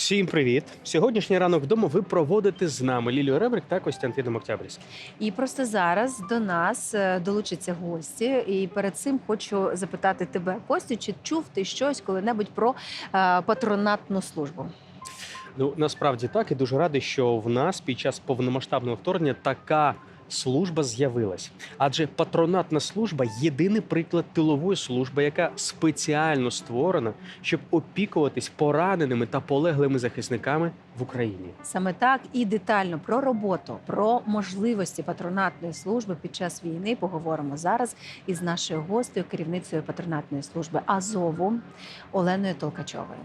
Всім привіт! Сьогоднішній ранок вдома ви проводите з нами Лілію Ребрик та Костянтином Октябрьським. І просто зараз до нас е, долучаться гості. І перед цим хочу запитати тебе, Костю, чи чув ти щось коли-небудь про е, патронатну службу? Ну насправді так, і дуже радий, що в нас під час повномасштабного вторгнення така служба з'явилась. Адже патронатна служба єдиний приклад тилової служби, яка спеціально створена, щоб опікуватись пораненими та полеглими захисниками в Україні. Саме так і детально про роботу, про можливості патронатної служби під час війни поговоримо зараз із нашою гостею, керівницею патронатної служби Азову Оленою Толкачовою.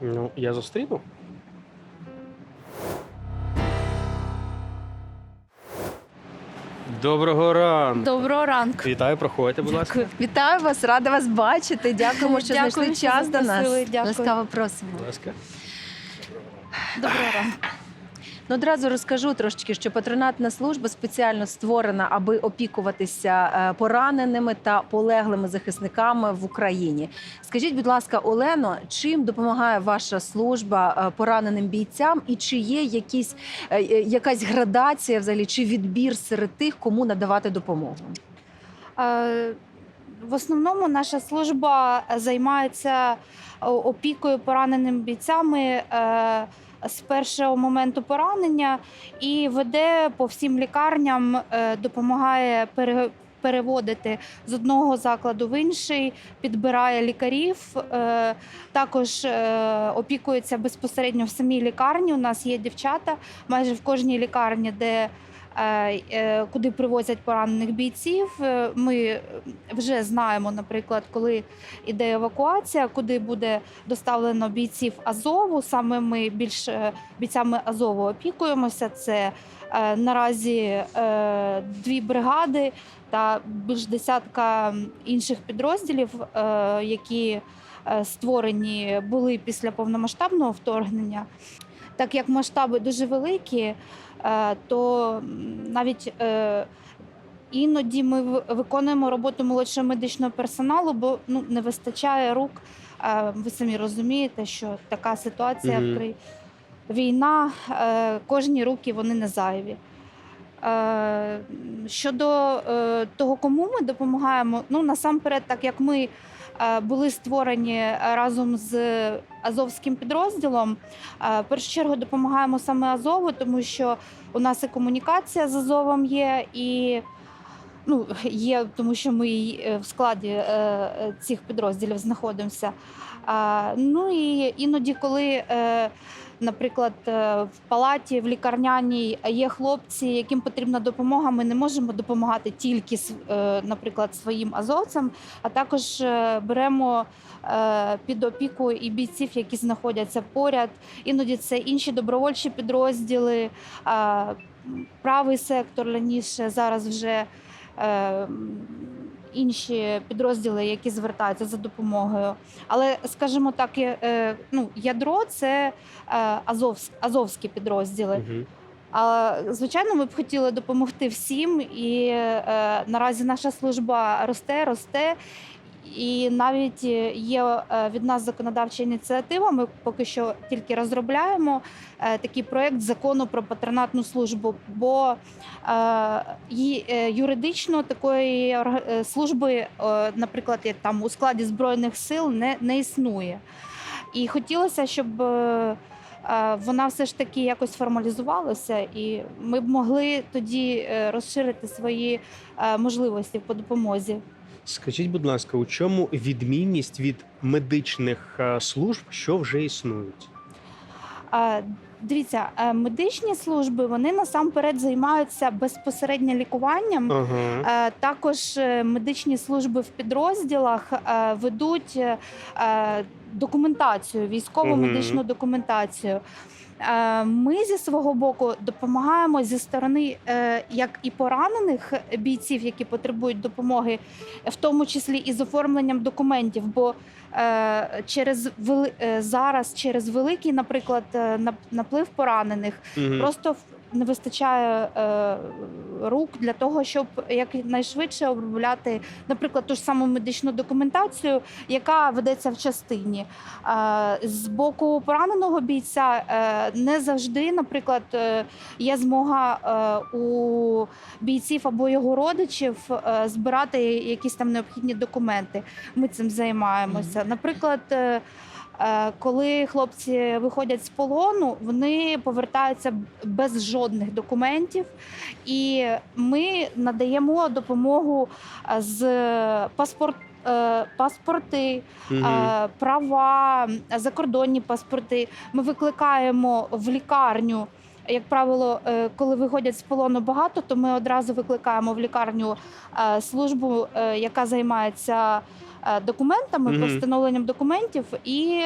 Ну я зустріну. Доброго ранку. Доброго ранку. Вітаю, проходьте, будь ласка. Вітаю вас, рада вас бачити. Дякуємо, що Дякую, знайшли що час до нас. запросили. Дякую. Ласкаво просимо. Будь ласка. Доброго ранку. Ну, одразу розкажу трошечки, що патронатна служба спеціально створена, аби опікуватися е, пораненими та полеглими захисниками в Україні. Скажіть, будь ласка, Олено, чим допомагає ваша служба е, пораненим бійцям, і чи є якісь е, якась градація взагалі чи відбір серед тих, кому надавати допомогу? В основному наша служба займається опікою пораненими бійцями з першого моменту поранення і веде по всім лікарням, е, допомагає пере- переводити з одного закладу в інший, підбирає лікарів. е, Також е, опікується безпосередньо в самій лікарні. У нас є дівчата майже в кожній лікарні, де куди привозять поранених бійців. Е, Ми вже знаємо, наприклад, коли іде евакуація, куди буде доставлено бійців Азову. Саме ми більш е, бійцями Азову опікуємося. Це е, наразі е, дві бригади та більш десятка інших підрозділів, е, які е, створені були після повномасштабного вторгнення. Так як масштаби дуже великі, е, то навіть е, іноді ми виконуємо роботу молодшого медичного персоналу, бо ну, не вистачає рук. Е, Ви самі розумієте, що така ситуація Мгм. при війна, кожні руки вони не зайві. Е, Щодо е, того, кому ми допомагаємо, ну насамперед, так як ми е, були створені разом з азовським підрозділом, в першу чергу допомагаємо саме Азову, тому що у нас і комунікація з Азовом є, і ну, є, тому що ми в складі цих підрозділів знаходимося. Ну і іноді, коли, наприклад, е, в палаті, в лікарняній є хлопці, яким потрібна допомога, ми не можемо допомагати тільки, е, наприклад, своїм азовцям, а також е, беремо під опіку і бійців, які знаходяться поряд. Іноді це інші добровольчі підрозділи, правий сектор раніше, зараз вже інші підрозділи, які звертаються за допомогою. Але, скажімо так, е, ну, ядро це е, Азовсь- азовські підрозділи. Угу. А, звичайно, ми б хотіли допомогти всім, і е, наразі наша служба росте, росте. І навіть е, є е, від нас законодавча ініціатива. Ми поки що тільки розробляємо е, такий проект закону про патронатну службу. Бо юридично такої служби, наприклад, як там у складі збройних сил, не, не існує. І хотілося, щоб вона все ж таки якось формалізувалася, і ми б могли тоді розширити свої можливості по допомозі. Скажіть, будь ласка, у чому відмінність від медичних е, служб, що вже існують? Дивіться, е, медичні служби вони насамперед займаються безпосередньо лікуванням. Ага. Е, Також медичні служби в підрозділах ведуть документацію, військову медичну документацію. Е, Ми зі свого боку допомагаємо зі сторони е, як і поранених бійців, які потребують допомоги, в тому числі і з оформленням документів. Бо е, через зараз через великий, наприклад, нап- наплив поранених, угу. Просто не вистачає е, рук для того, щоб якнайшвидше обробляти, наприклад, ту ж саму медичну документацію, яка ведеться в частині. Е, з боку пораненого бійця е, не завжди, наприклад, е, є змога е, у бійців або його родичів е, збирати якісь там необхідні документи. Ми цим займаємося. Наприклад, е, коли хлопці виходять з полону, вони повертаються без жодних документів, і ми надаємо допомогу е, з паспорт. е, Паспорти, е, права, закордонні паспорти. Ми викликаємо в лікарню. Як правило, е, коли виходять з полону багато, то ми одразу викликаємо в лікарню е, службу, е, яка займається документами, Мгм. встановленням документів, і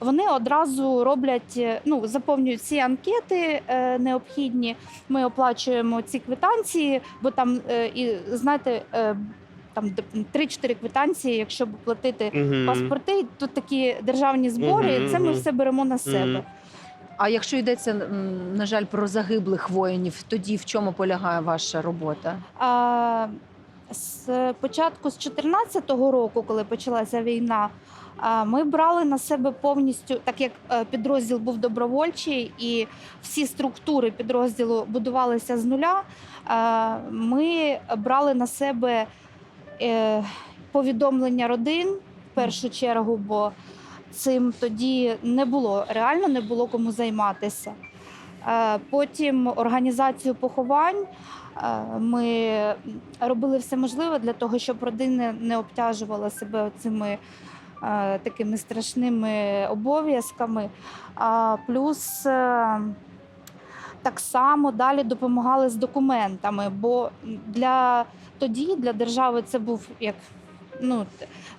вони одразу роблять, ну заповнюють ці анкети необхідні. Ми оплачуємо ці квитанції, бо там і знаєте. Там д- 3-4 квитанції, якщо платити Мгм. паспорти, тут такі державні збори. Мгм, Це ми все беремо на себе. Мгм. А якщо йдеться, на жаль, про загиблих воїнів, тоді в чому полягає ваша робота? А, з початку з 2014 року, коли почалася війна, ми брали на себе повністю, так як е, підрозділ був добровольчий, і всі структури підрозділу будувалися з нуля. Ми брали на себе е, повідомлення родин в першу чергу, бо цим тоді не було реально не було кому займатися. Е, Потім організацію поховань. Е, Ми робили все можливе для того, щоб родини не обтяжували себе цими е, такими страшними обов'язками. А плюс так само далі допомагали з документами, бо для тоді для держави це був як. Ну,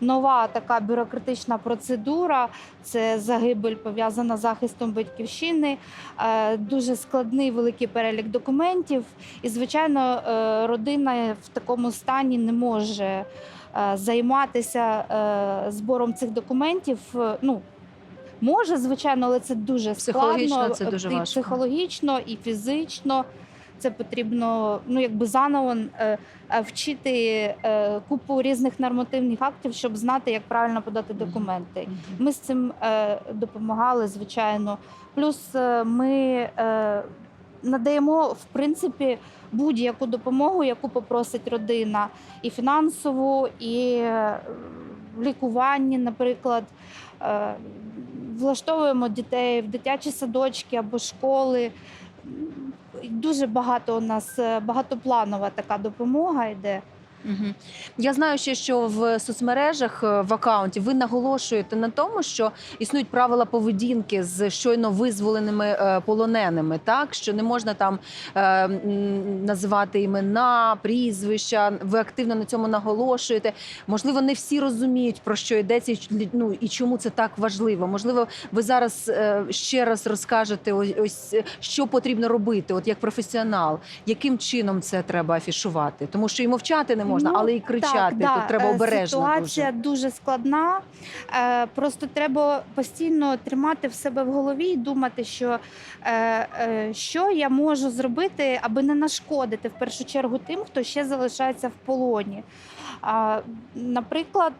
нова така бюрократична процедура, це загибель пов'язана з захистом батьківщини, е, дуже складний великий перелік документів. І, звичайно, е, родина в такому стані не може е, займатися збором цих документів. Ну, може, звичайно, але це дуже Психологічно складно, це дуже і психологічно і фізично. Це потрібно ну якби заново е, е, вчити е, купу різних нормативних актів, щоб знати, як правильно подати документи. Ми з цим допомагали, звичайно. Плюс ми надаємо в принципі будь-яку допомогу, яку попросить родина, і фінансову, і в лікуванні, наприклад. Влаштовуємо дітей в дитячі садочки або школи. Дуже багато у нас е, багатопланова така допомога йде. Я знаю ще, що в соцмережах е, в акаунті ви наголошуєте на тому, що існують правила поведінки з щойно визволеними е, полоненими, так що не можна там е, називати імена, прізвища. Ви активно на цьому наголошуєте. Можливо, не всі розуміють про що йдеться, ну і чому це так важливо. Можливо, ви зараз ще раз розкажете ось, що потрібно робити, от як професіонал, яким чином це треба афішувати, тому що і мовчати не можна, Ну, але і кричати. Так, да, Тут треба е, обережно. Ситуація Дуже. дуже, складна. Е, Просто треба постійно тримати в себе в голові і думати, що, е, що я можу зробити, аби не нашкодити в першу чергу тим, хто ще залишається в полоні. Наприклад,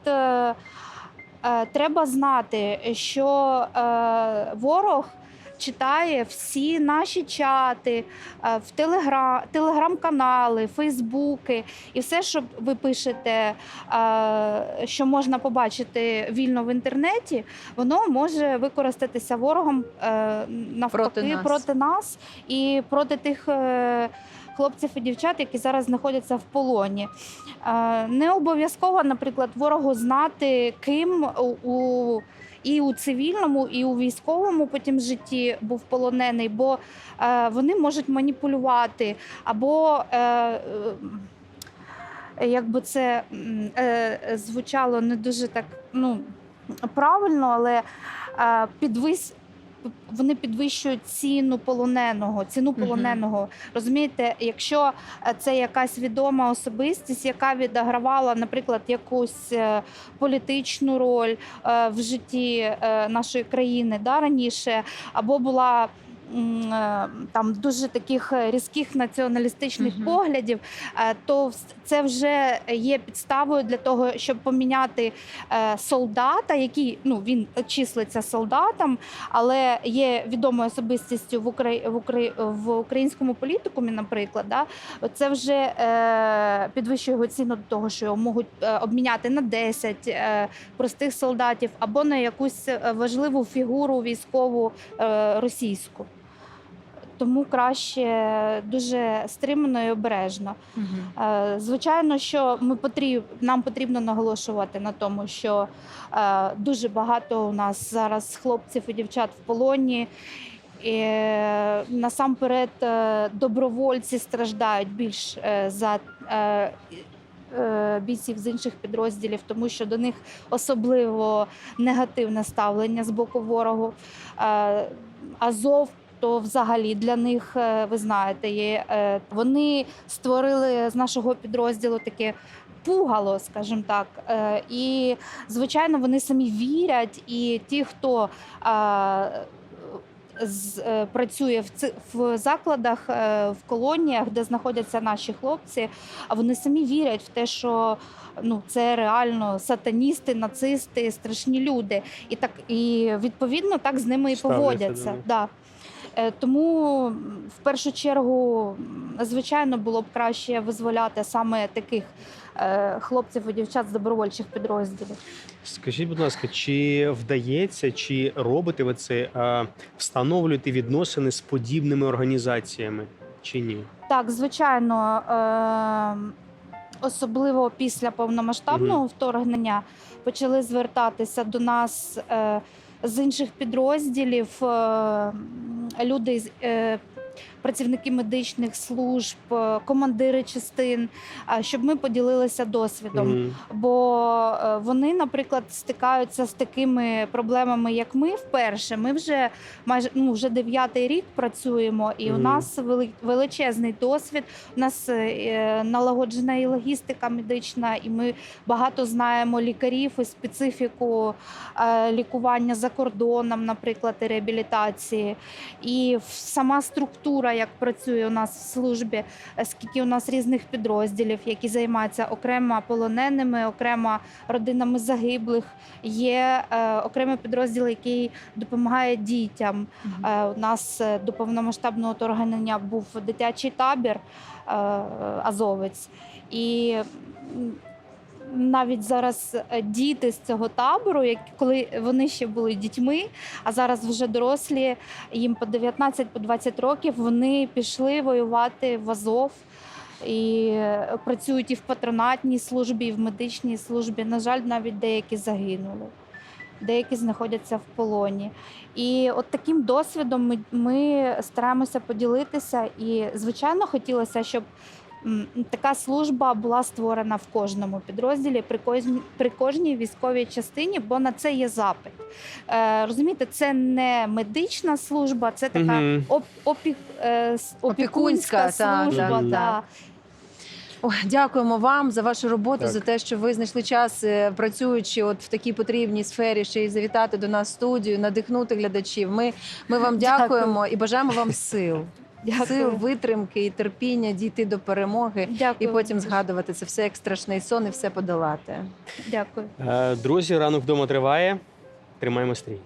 треба знати, що ворог. Читає всі наші чати е, в телеграм, телеграм-канали, фейсбуки і все, що ви пишете, е, що можна побачити вільно в інтернеті, воно може використатися ворогом е, навпаки Проти нас. проти нас і проти тих. Хлопців і дівчат, які зараз знаходяться в полоні, не обов'язково, наприклад, ворогу знати, ким у і у цивільному, і у військовому потім житті був полонений, бо е, вони можуть маніпулювати або. Е, е, Якби це звучало не дуже так ну, правильно, але підвис, вони підвищують ціну полоненого, ціну полоненого. Розумієте, якщо е, це якась відома особистість, яка відігравала, наприклад, якусь е, політичну роль е, в житті нашої країни да, раніше, або була там дуже таких е, різких націоналістичних Мгм. поглядів, е, то це вже є підставою для того, щоб поміняти е, солдата, який ну він числиться солдатом, але є відомою особистістю в Украї... в, Украї... в українському політикумі, наприклад, да, це вже е, підвищує його ціну до того, що його можуть е, обміняти на 10 е, простих солдатів або на якусь е, важливу фігуру військову е, російську. Тому краще дуже стримано і обережно. Е, Звичайно, що ми потріб, нам потрібно наголошувати на тому, що е, дуже багато у нас зараз хлопців і дівчат в полоні. І, е, насамперед добровольці страждають більш за бійців з інших підрозділів, тому що до них особливо негативне ставлення з боку ворогу. Азов то взагалі для них, е, ви знаєте, є, е, вони створили з нашого підрозділу таке пугало, скажімо так. Е, І, звичайно, вони самі вірять, і ті, хто з- працює в ци- в закладах, в колоніях, де знаходяться наші хлопці, вони самі вірять в те, що ну це реально сатаністи, нацисти, страшні люди. І так і відповідно так з ними і Ставляться до поводяться. Да. Е, Тому в першу чергу, звичайно, було б краще визволяти саме таких е, хлопців і дівчат з добровольчих підрозділів. Скажіть, будь ласка, чи вдається, чи робите ви це, а, встановлюєте відносини з подібними організаціями, чи ні? Так, звичайно, е- особливо після повномасштабного вторгнення почали звертатися до нас е- з інших підрозділів е- люди, з- е- працівники медичних служб, е, командири частин, е, щоб ми поділилися досвідом. Мгм. Бо е, вони, наприклад, стикаються з такими проблемами, як ми вперше. Ми вже майже ну вже дев'ятий рік працюємо, і у нас величезний досвід. У нас налагоджена і логістика медична, і ми багато знаємо лікарів і специфіку лікування за кордоном, наприклад, і реабілітації. І сама структура, як працює у нас в службі, е, скільки у нас різних підрозділів, які займаються окремо полоненими, окремо родинами загиблих. Є е, окремий підрозділ, який допомагає дітям. Е, у нас до повномасштабного вторгнення був дитячий табір Азовець. І навіть зараз е, діти з цього табору, як коли вони ще були дітьми, а зараз вже дорослі, їм по 19 по 20 років, вони пішли воювати в Азов. І е, працюють і в патронатній службі, і в медичній службі. На жаль, навіть деякі загинули, деякі знаходяться в полоні. І от таким досвідом ми, ми стараємося поділитися. І, звичайно, хотілося, щоб така служба була створена в кожному підрозділі при кожній, при кожній військовій частині, бо на це є запит. Е, розумієте, це не медична служба, це така Мгм. оп, опік, е, с- Опікунська, опікунська служба. так, да. так. Ой, дякуємо вам за вашу роботу, Так. за те, що ви знайшли час, е, працюючи от в такій потрібній сфері, ще й завітати до нас в студію, надихнути глядачів. Ми, ми вам Дякую. дякуємо і бажаємо вам сил, Дякую. сил, витримки і терпіння дійти до перемоги. Дякую. І потім згадувати це все як страшний сон і все подолати. Дякую. Е, Друзі, ранок вдома триває. Тримаємо стрій.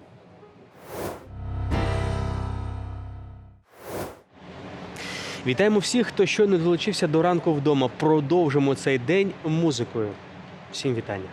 Вітаємо всіх, хто щойно долучився до ранку вдома. Продовжимо цей день музикою. Всім вітання.